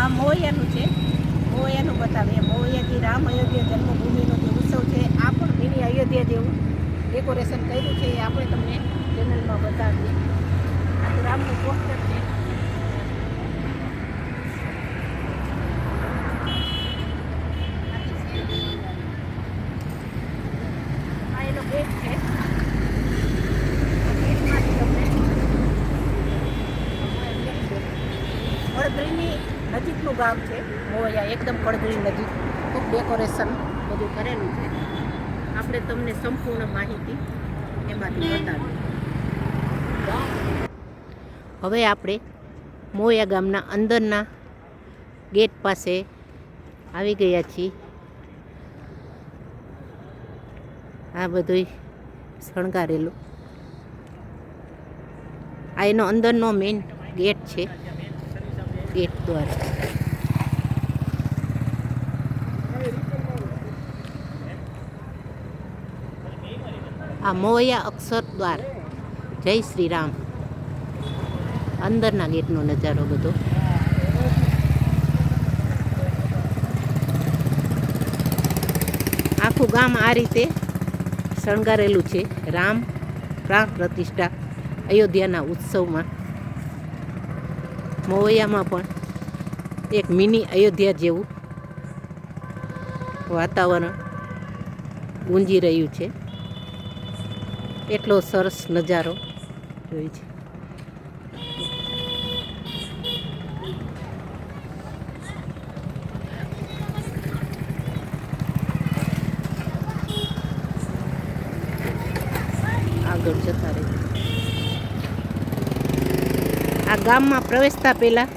આ મોયાનું છે. મોયાનું બતાવીએ. મોયાથી રામ અયોધ્યા જન્મભૂમિનો જે ઉત્સવ છે, આ પણ મિની અયોધ્યા જેવું ડેકોરેશન કર્યું છે એ આપણે તમને ચેનલમાં બતાવીએ. આ તો રામનું પોસ્ટર છે આ એનો ગેટ છે ગેટમાંથી તમને કડદરીની નજીકનું ગામ છે. મોયા એકદમ કડદરી નજીક ખૂબ ડેકોરેશન બધું કરેલું છે. આપણે તમને સંપૂર્ણ માહિતી એમાંથી બતાવી હવે આપણે મોયા ગામના અંદરના ગેટ પાસે આવી ગયા છીએ. આ બધું શણગારેલું. આ એનો અંદરનો મેઇન ગેટ છે ગેટ દ્વારા. આ મોયા અક્ષર દ્વાર. જય શ્રી રામ અંદરના ગેટનો નજારો બધો. આખું ગામ આ રીતે શણગારેલું છે. રામ પ્રાણ પ્રતિષ્ઠા અયોધ્યાના ઉત્સવમાં. મોવૈયામાં પણ એક મિની અયોધ્યા જેવું વાતાવરણ ગુંજી રહ્યું છે. એટલો સરસ નજારો જોઈ છે. આગળ જતા રહે. આ ગામમાં પ્રવેશતા પહેલાં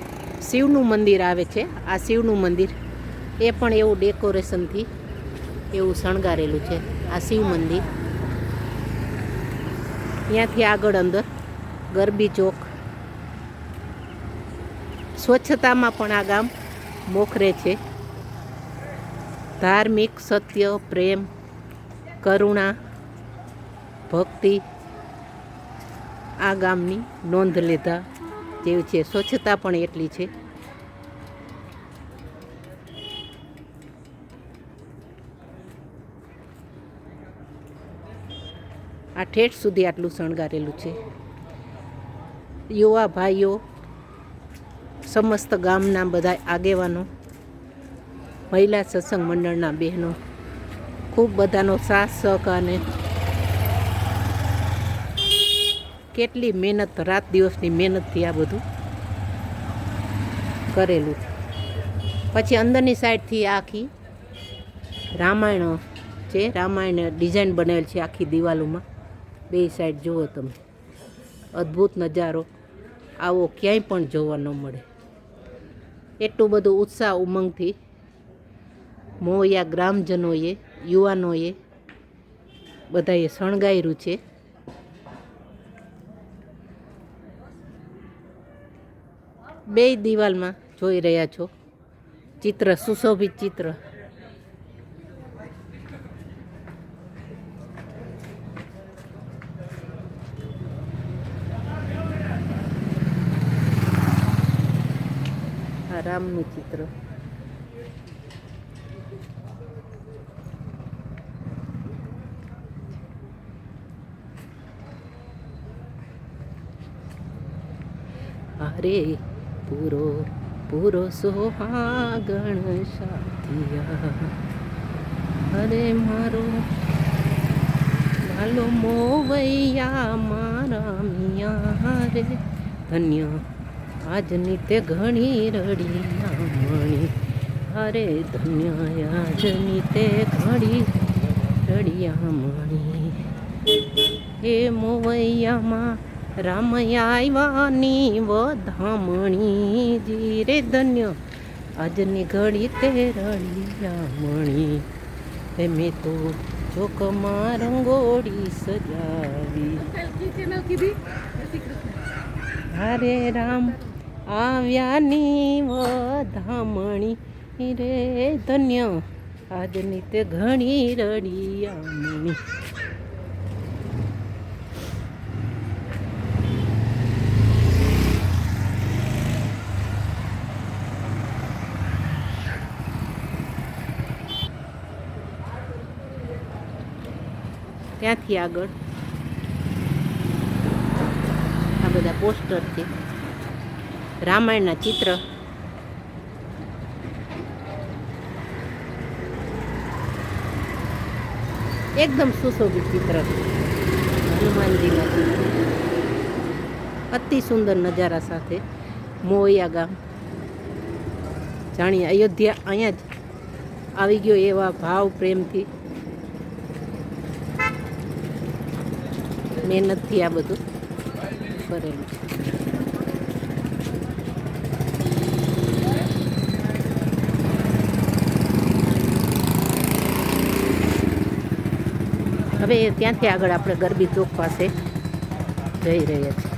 શિવનું મંદિર આવે છે. આ શિવનું મંદિર એ પણ એવું ડેકોરેશનથી એવું શણગારેલું છે. આ શિવ મંદિર ત્યાંથી આગળ અંદર, ગરબી ચોક. સ્વચ્છતામાં પણ આ ગામ મોખરે છે. ધાર્મિક, સત્ય, પ્રેમ, કરુણા, ભક્તિ આ ગામની નોંધ લીધા જેવી છે. સ્વચ્છતા પણ એટલી છે. આ ઠેઠ સુધી આટલું શણગારેલું છે. યુવા ભાઈઓ, સમસ્ત ગામના બધા આગેવાનો, મહિલા સત્સંગ મંડળના બહેનો, ખૂબ બધાનો સાથ અને કેટલી મહેનત, રાત દિવસની મહેનતથી આ બધું કરેલું પછી અંદરની સાઈડથી આખી રામાયણ છે. રામાયણ ડિઝાઇન બનેલ છે આખી દિવાલોમાં. બે સાઈડ જુઓ તમે. અદ્ભુત નજારો. આવો ક્યાંય પણ જોવા ન મળે. એટલું બધું ઉત્સાહ ઉમંગથી મોયા ગ્રામજનોએ, યુવાનોએ બધાએ શણગાર્યું છે. બે દિવાલમાં જોઈ રહ્યા છો. ચિત્ર, સુશોભિત ચિત્ર. રામનું ચિત્ર. અરે પૂરો પૂરો સોહાગણ સાધિયા. અરે મારો વાલો મોવૈયા, મારા મિયા રે. ધન્ય આજની તે ઘણી રડી મણી. અરે ધન્ય આજની તે ઘડી રડિયા મણી. હે મોવૈયામાં રામયાવાની વધામણી. જી રે ધન્ય, આજની ઘડી તે રળિયામણી હે મેં તો ચોકમાં રંગોળી સજાવી. હરે રામ આવ્યાની વધામણી રે ધન્ય. આજની તે ઘણી રડી ત્યાંથી આગળ. આ બધા પોસ્ટર છે. રામાયણના ચિત્ર. એકદમ સુશોભિત ચિત્ર. હનુમાનજીના અતિ સુંદર નજારા સાથે મોયા ગામ. જાણીએ અયોધ્યા અહીંયા જ આવી ગયો એવા ભાવ પ્રેમથી. મહેનતથી આ બધું કરેલું હવે ત્યાંથી આગળ આપણે ગરબી ચોક પાસે જઈ રહ્યા છીએ.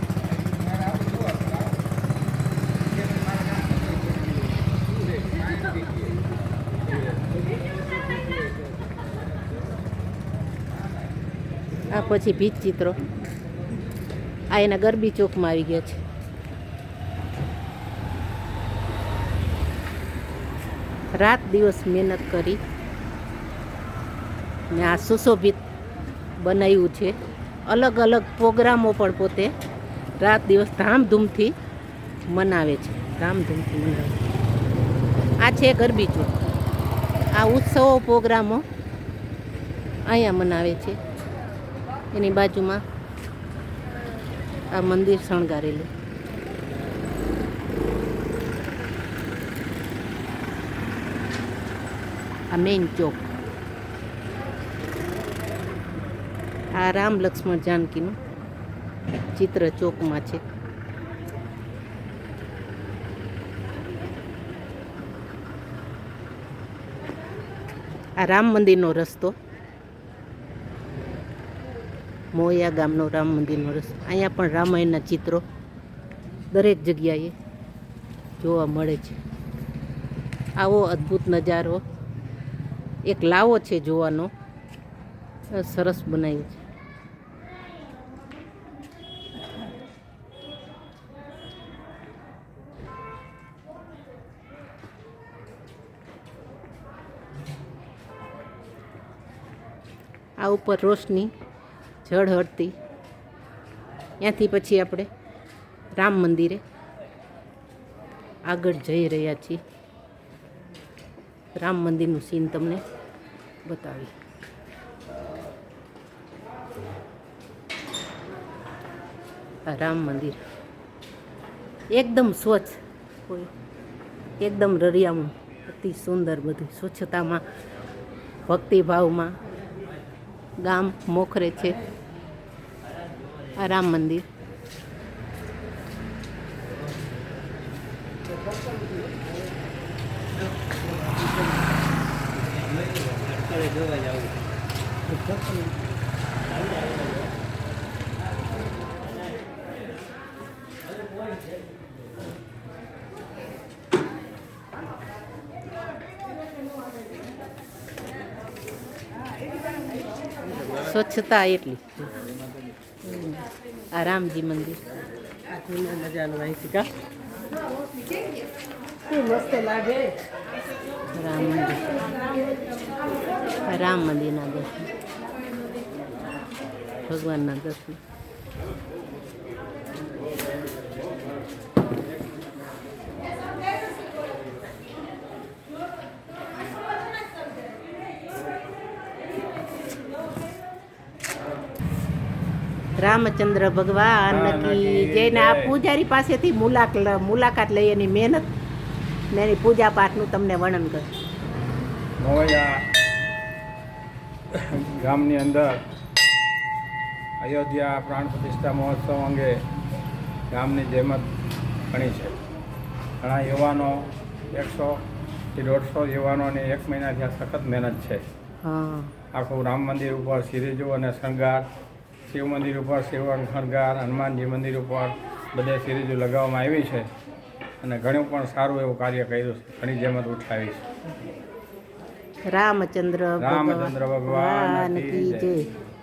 આ પછી ભીત ચિત્રો. આ એના ગરબી ચોકમાં આવી ગયા છે. રાત દિવસ મહેનત કરી ને આ સુશોભિત બનાવ્યું છે. અલગ અલગ પ્રોગ્રામો પણ પોતે રાત દિવસ ધામધૂમથી મનાવે છે. ધામધૂમથી મનાવે છે. આ છે ગરબી ચોક આ ઉત્સવો, પ્રોગ્રામો અહીંયા મનાવે છે. એની બાજુમાં આ મંદિર શણગારેલું. આ મેઇન ચોક. આ રામ લક્ષ્મણ જાનકીનું ચિત્ર ચોકમાં છે. આ રામ મંદિરનો રસ્તો, મોયા ગામનો રામ મંદિરનો રસ્તો. અહીંયા પણ રામાયણના ચિત્રો દરેક જગ્યાએ જોવા મળે છે. આવો અદ્ભુત નજારો. એક લાવો છે જોવાનો. સરસ બનાવ્યું છે. આ ઉપર રોશની ઝળહળતી ત્યાંથી પછી આપણે રામ મંદિરે આગળ જઈ રહ્યા છીએ. રામ મંદિરનું સીન તમને બતાવી આ રામ મંદિર. એકદમ સ્વચ્છ કોઈ એકદમ રળિયામણું. અતિ સુંદર બધું સ્વચ્છતામાં, ભક્તિભાવમાં. ગામ મોખરે છે. આ રામ મંદિર. સ્વચ્છતા એટલી. આ રામજી મંદિર. મજાનું મસ્ત રામ મંદિર. રામ મંદિરના દર્શન. ભગવાનના દર્શન. રામચંદ્ર ભગવાન કી જઈને આ પૂજારી પાસેથી મુલાકાત મુલાકાત લઈ એની મહેનત. ને એની પૂજા પાઠનું તમને વર્ણન કરું. મોવૈયા ગામની અંદર અયોધ્યા પ્રાણ પ્રતિષ્ઠા મહોત્સવ અંગે ગામની જેમત ઘણી છે. ઘણા યુવાનો એકસોથી દોઢસો યુવાનોની એક મહિનાથી આ સખત મહેનત છે. આખું રામ મંદિર ઉપર સિરીજો અને શણગાર શિવ મંદિર ઉપર શિવ શણગાર હનુમાનજી મંદિર ઉપર બધે સિરીજો લગાવવામાં આવી છે અને ઘણું પણ સારું એવું કાર્ય કર્યું છે. ઘણી જહેમત ઉઠાવી છે. રામચંદ્ર રામચંદ્ર ભગવાન. જય.